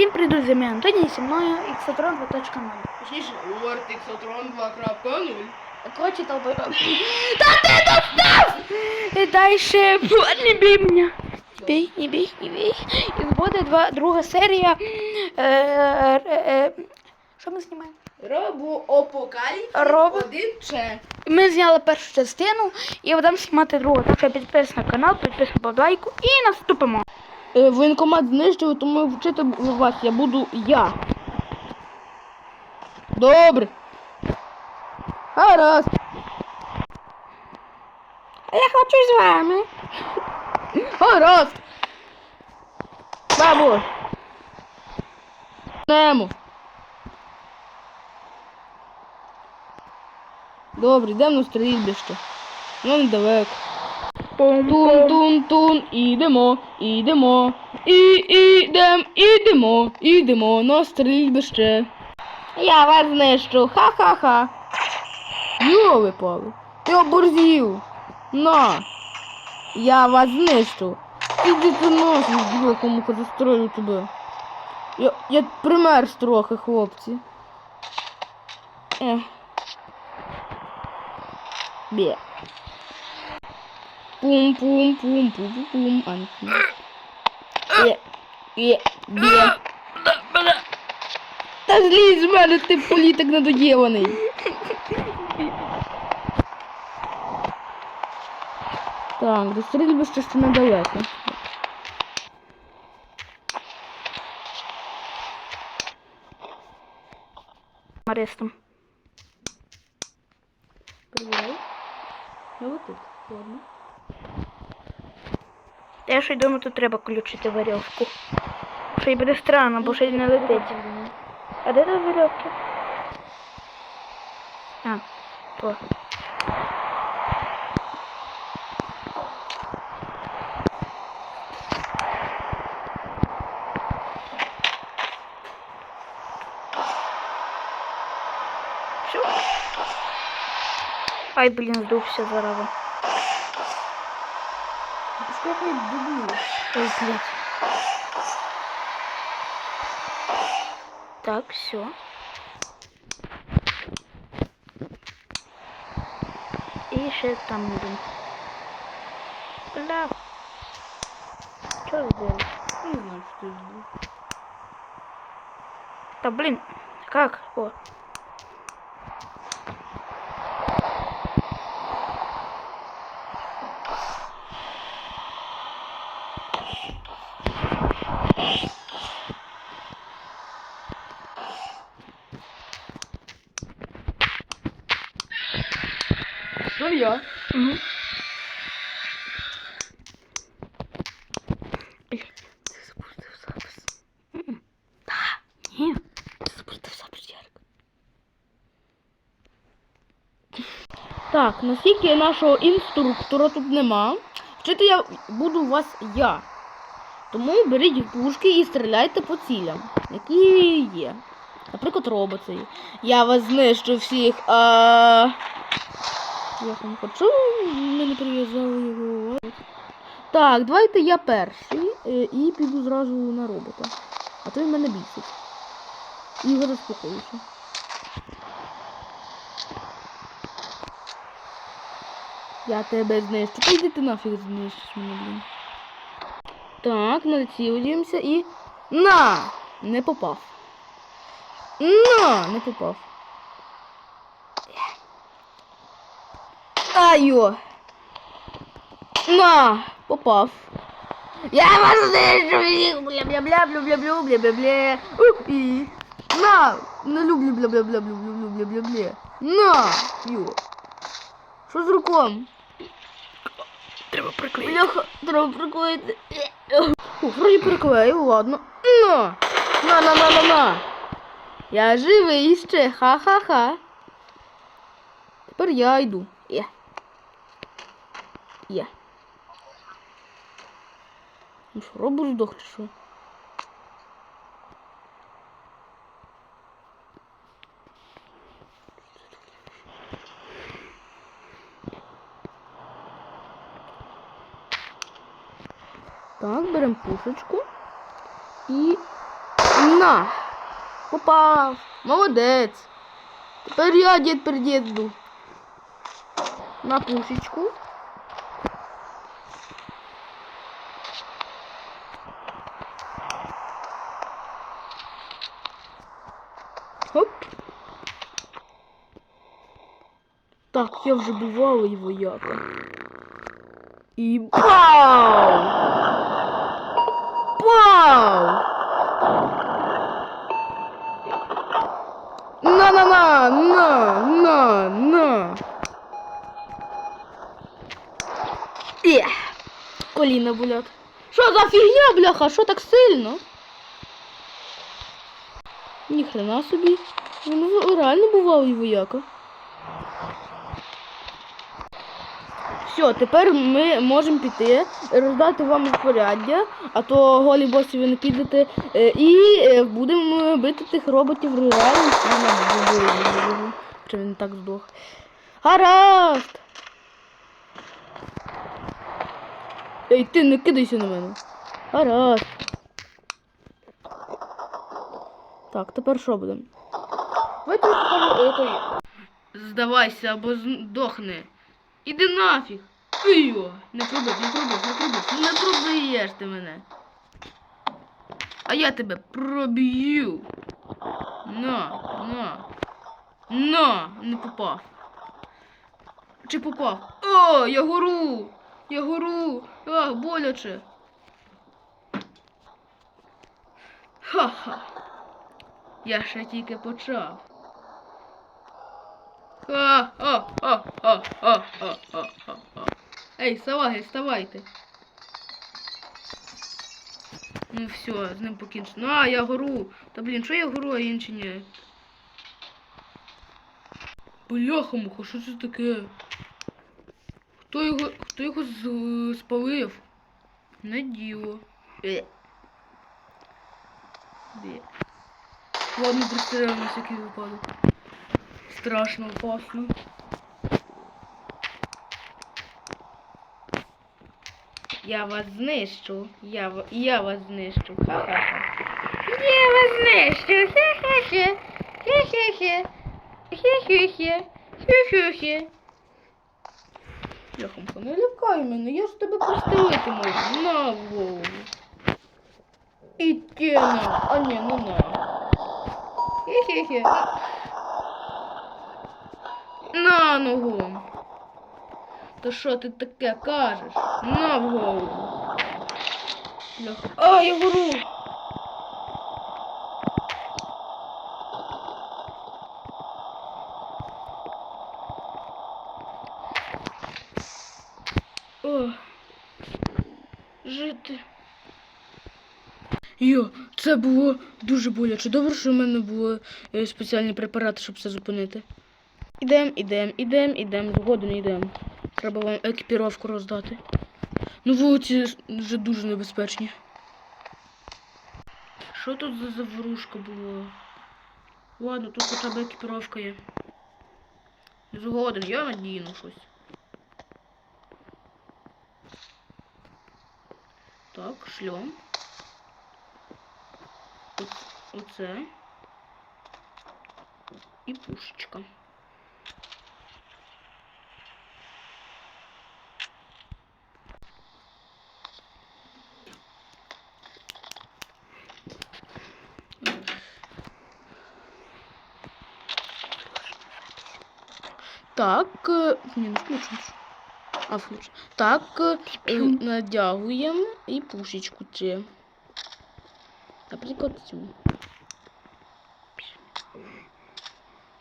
Всім привіт, з вами Антоній, зі мною Xatron 2.0. Точніше, Wordixotron 2.0. Коротше, толпой. Та ти достав! І дальше, не бій мене. Бій, не бій, не бій. І буде два, друга серія. Е, е, е, Що ми знімаємо? Робоапокаліпсис Робо- 1 Ч. Ми зняли першу частину і будемо знімати другу. Так що підписуйтесь на канал, підписуйтесь на лайку і наступимо. Е, Воєнкомат знищили, тому вчити вас я буду я. Добре. Гаразд. Я хочу з вами. Гаразд. Бабусь. Нему. Добре, йдемо на стрільбище. Ну недалеко. Тун-тун-тун, ідемо, ідемо, і ідем, ідемо, ідемо на стрільбище. Я вас знищу, ха-ха-ха. Йоли пали, ти оборзів. На, я вас знищу. Іди ти нахуй, діло, муха застрою тебе. Я, я примерз трохи, хлопці. Ех. Бє. Пум-пум-пум-пум-пум. Анки. Є. Є. Бє. Та злізь з мене, ти політик недоділений. Так, до стрільбища ще недалеко. Арестом. Перевіряй. Не летить. Ладно. Я ще й думаю, тут треба включити веревку. Що й буде странно, бо ще й не летить. А де тут веревки? А, то. Все. Ай, блін, здувся зараза. Пускай хай дублює. Ой, блядь. Так, все. І ще там один. Бля. Що сделал? Не знаю, що я зроблю. Да блин, как? О. Ну я. Угу. Ти запустив запис. М. Та, ні, ти запустив запис, Ярик. Так, наскільки нашого інструктора тут нема, вчити я буду вас я. Тому беріть пушки і стріляйте по цілям, які є. Наприклад, роботи. Я вас знищу всіх. А... Я там хочу, мене прив'язали його. Так, давайте я перший е, і піду зразу на робота. А то він мене бісить. І його заспокоюся. Я тебе знищу. Та йди ти нафіг знищиш мене, блін. Так, націлюємося і. На! Не попав. На! Не попав. Айо! На! Попав. Я вас знищу всіх! Бля-бля-бля, бля-бля-бля, бля-бля-бля. Ух, і. На! Не люблю бля-бля-бля, бля-бля-бля, бля-бля. На! Йо. Що з руком? Треба приклеїти. Бляха, треба приклеїти. Ух, вроді приклеїв, ладно. На! На, на, на, на, на. Я живий ще, ха-ха-ха. Тепер я йду. Є. Ну що, робот здох чи? Так, беремо пушечку і. На. Попав. Молодець. Тепер я дід передіду. На пушечку. Хоп. Так, я вже бувалий вояка. І пау! Пау! На-на-на! На! На! На! Ех! Коліна болять. Що за фігня, бляха? Що так сильно? Ніхрена собі. Ну, реально бувалий вояка. Все, тепер ми можемо піти, роздати вам розпоряддя, а то голі босі ви не підете. е, І е, будемо бити тих роботів реально. Чи він так здох. Гаразд! Ей, ти не кидайся на мене. Гаразд. Так, тепер що будемо? Покажу, е, той. Здавайся або здохни. Іди нафіг. Йо, не пробив, не пробив, не пробив. Не пробиєш ти мене. А я тебе проб'ю. На, на. На, не попав. Чи попав? О, я гору! Я гору! Ах, боляче. Ха-ха. Я ще тільки почав. Ха-ха-ха-ха-ха-ха-ха. Ей, салаги, вставайте. Ну все, з ним покінчено. А, я гору. Та блін, що я гору, а інші ні? Бляха муха, що це таке? Хто його, хто його з- спалив? Не діло. Е. Ладно, пристрелю на всякий випадок. Страшно опасно. Я вас знищу. Я, я вас знищу. Ха-ха-ха. Я вас знищу. Хе-хе-хе. Хе-хе-хе. Хе-хе-хе. Хе-хе-хе. Яхомка, не лякай мене, я ж тебе простелити можу. На голову. І тена. А ні, ну на. Хе-хе-хе. На ногу. Та що ти таке кажеш? На в голову. Бляха. А, я гору. О, жити. Йо, це було дуже боляче. Добре, що в мене були е, спеціальні препарати, щоб це зупинити. Ідем, ідем, ідем, ідем, згоден ідем. Треба вам екіпіровку роздати. Ну, вулиці вже дуже небезпечні. Що тут за заворушка була? Ладно, тут хоча б екіпіровка є. Згоден, я надіну щось. Так, шльом. О- Оце. І пушечка. Так, е, ні, не включено. ж. А, включено. Так, е, надягуємо і пушечку цю. Наприклад, цю.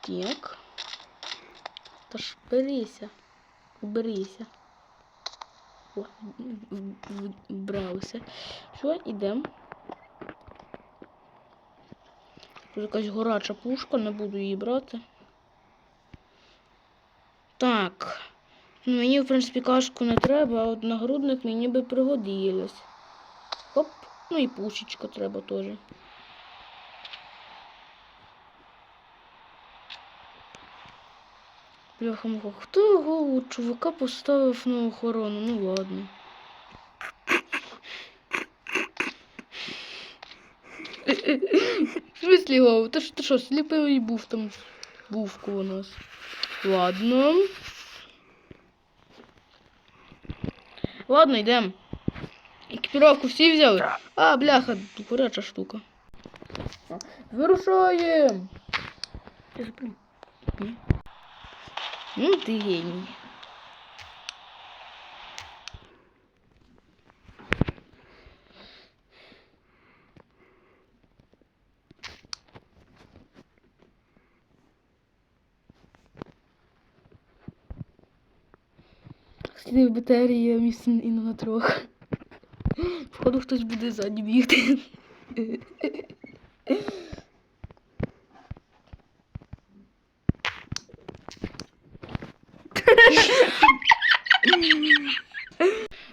Так. Та ж берися. Уберися. О, в- в- вбралися. Все, ідемо. Тут якась горяча пушка, не буду її брати. Так. Мені, в принципі, кашку не треба, а от нагрудник мені би пригодилось. Оп, ну і пушечка треба теж. Бляха муха, хто його чувака поставив на охорону? Ну ладно. В Вов? Ти що, сліпий був там? Був коло нас. Ладно. Ладно, йдемо. Екіпіровку всі взяли? А, бляха, куряча штука. Вирушаємо! Ні. Ну, ти геній. Слід батарея місце і на трьох. Походу хтось буде ззаді бігти.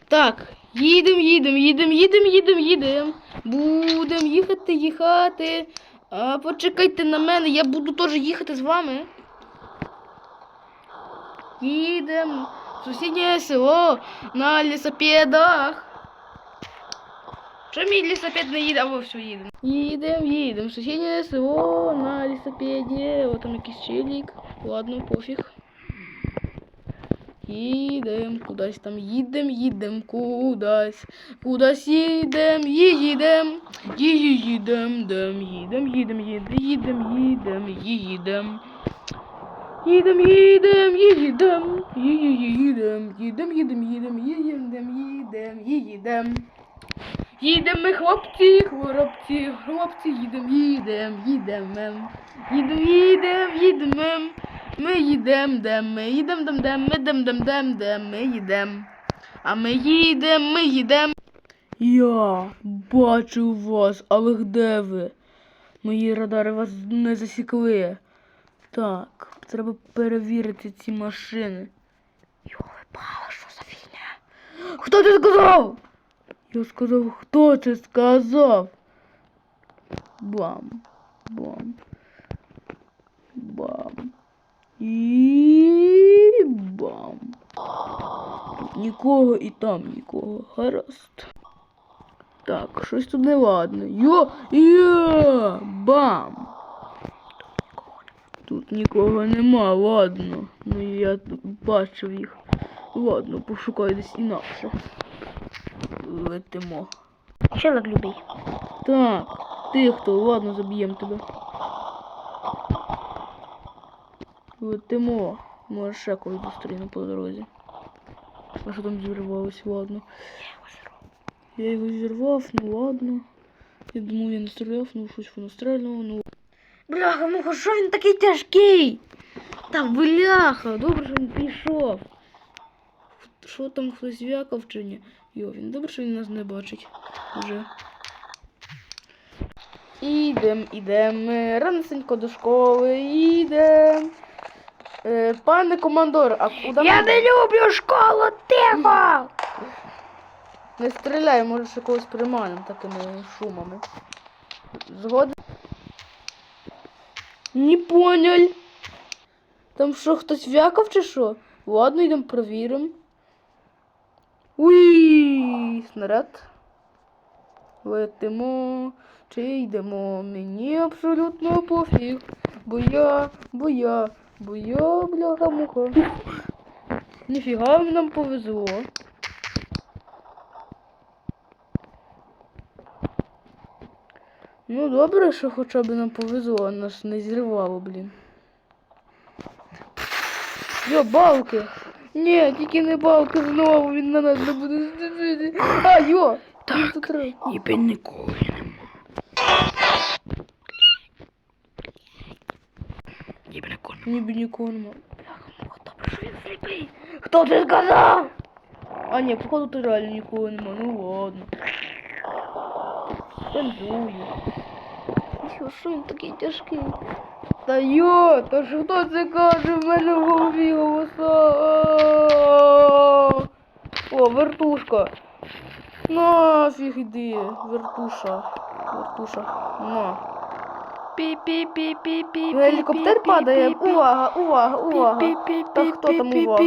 Так, їдем, їдем, їдем, їдем, їдем, їдем. Будем їхати, їхати. А, почекайте на мене, я буду теж їхати з вами. Їдем в сусіднє село на лісопедах. Що мій лісопед не їде, або все їдемо. Їдем, їдем в сусіднє село на лісопеді. О, там якийсь челік. Ладно, пофіг. Їдем, кудись там їдем, їдем, кудись, кудись їдем, їдем, їдем, дем, їдем, їдем, їдем, їдем, їдем, їдем. Їдем, їдем, їдем, їдем, їдем, їдем, їдем, їдем, їдем, їдем. Їдем ми, хлопці, хлопці, хлопці, їдем, їдем, їдем, їдем, їдем, їдем. Ми їдем, де ми їдем, дем, дем, ми дем, дем, дем, де ми їдем. А ми їдем, ми їдем. Я бачу вас, але де ви? Мої радари вас не засікли. Так, треба перевірити ці машини. Йоли пала, що за фігня? Хто це сказав? Я сказав, хто це сказав? Бам, бам, бам. І бам. Нікого і там нікого. Гаразд. Так, щось тут не ладно. Йо! Йо! Бам! Тут нікого нема, ладно. Ну я бачив їх. Ладно, пошукаю десь інакше. Летимо. Челик любий. Так, ти хто? Ладно, заб'ємо тебе. Летимо. Може ще когось зустріну по дорозі. А що там зірвалось, ладно. Я його зірвав, ну ладно. Я думав, я не стріляв, ну щось воно стрельнуло, ну. Бляха, ну що він такий тяжкий? Та бляха, добре, що він пішов. Що там хтось вякав чи ні? Йо, він добре, що він нас не бачить. Уже. Ідем, ідем, ранесенько до школи, ідем. Е, пане командор, а куди Я ми- не люблю школу, тихо! Не стріляй, може ще когось приманем такими шумами. Згоден? Не понял. Там що, хтось вякав чи що? Ладно, йдемо провіримо. Уй, снаряд. Летимо чи йдемо. Мені абсолютно пофіг. Бо я, бо я, бо я, бляха муха. Ніфіга нам повезло. Ну добре, що хоча б нам повезло, нас не зірвало, блін. Йо, балки! Ні, тільки не балки знову, він на нас не буде стріляти. А, йо! Так. Ніби ніколи нема. Ніби ніколи нема. нема. Добре, що він сліпий. Хто це сказав? А ні, походу тут реально нікого нема, ну ладно. Цензую. Що він такий тяжкий? Та йо, та що це каже, в мене в голові голоса. О, вертушка. Нафіг іди, вертуша. Вертуша. На. Пі-пі-пі-пі-пі. Гелікоптер падає. Увага, увага, увага. Та хто там увага?